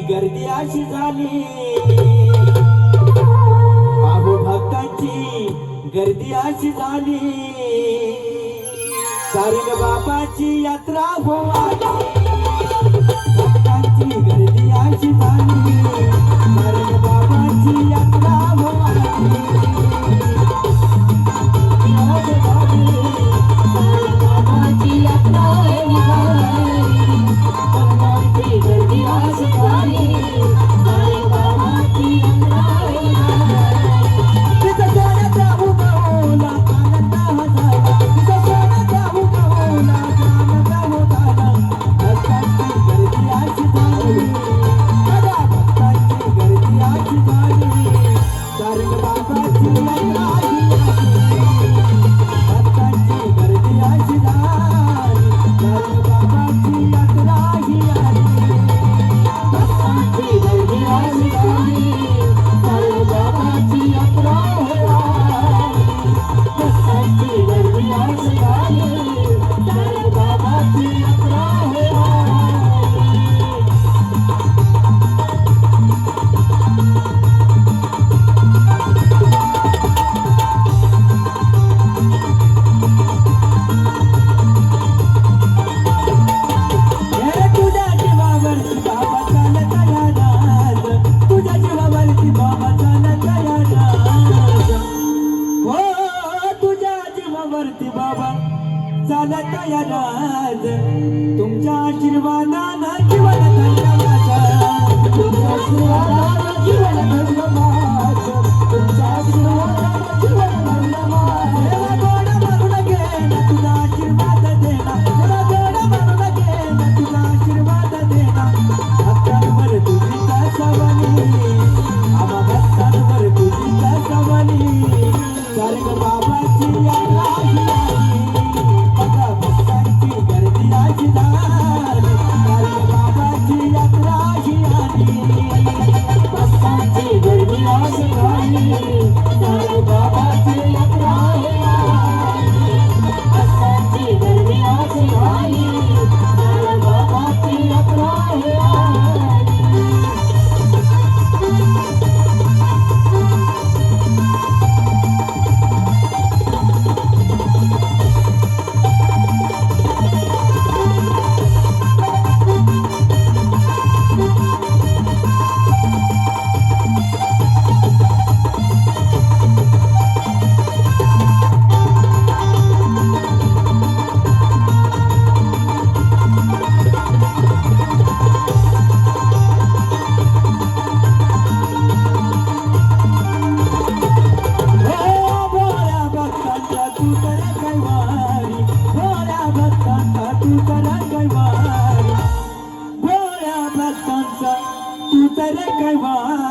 गर्दी अशी झाली. आहो भक्तांची गर्दी अशी झाली. सारी बाबाची यात्रा होवा तुला कैवार गोळ्या भक्तांचा तू तर कैवार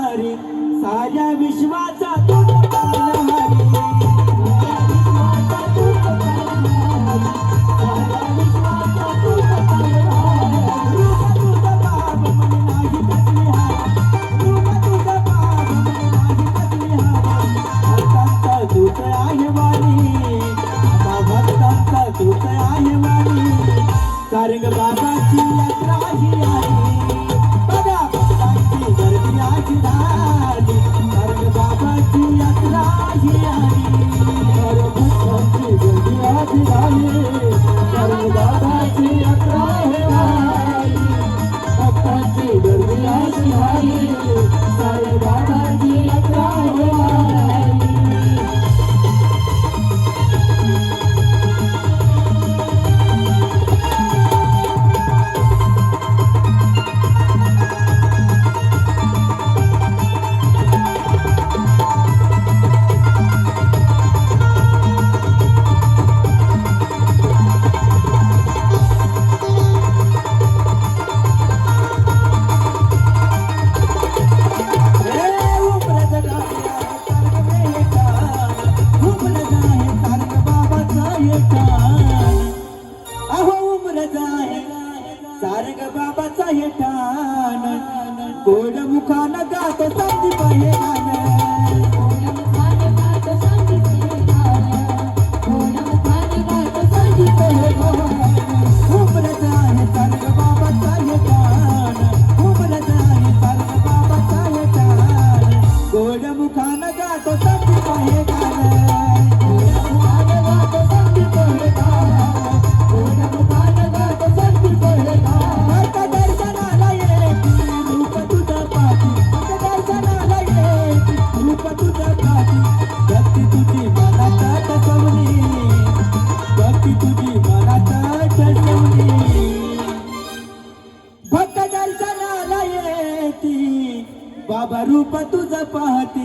बाबा रूप तुझ पाहते.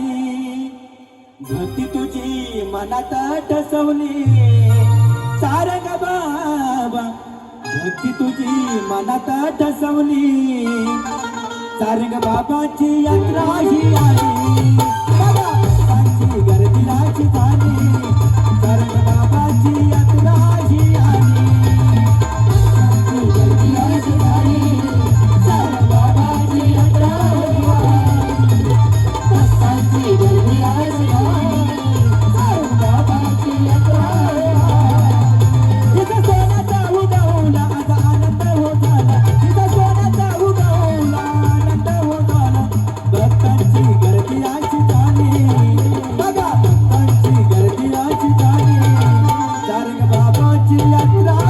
भक्ती तुझी मनात ठसवली. सार ग बाबा भक्ती तुझी मनात ठसवली. सार ग बाबाची यात्रा ही आली गर्दी राशी बाबाची la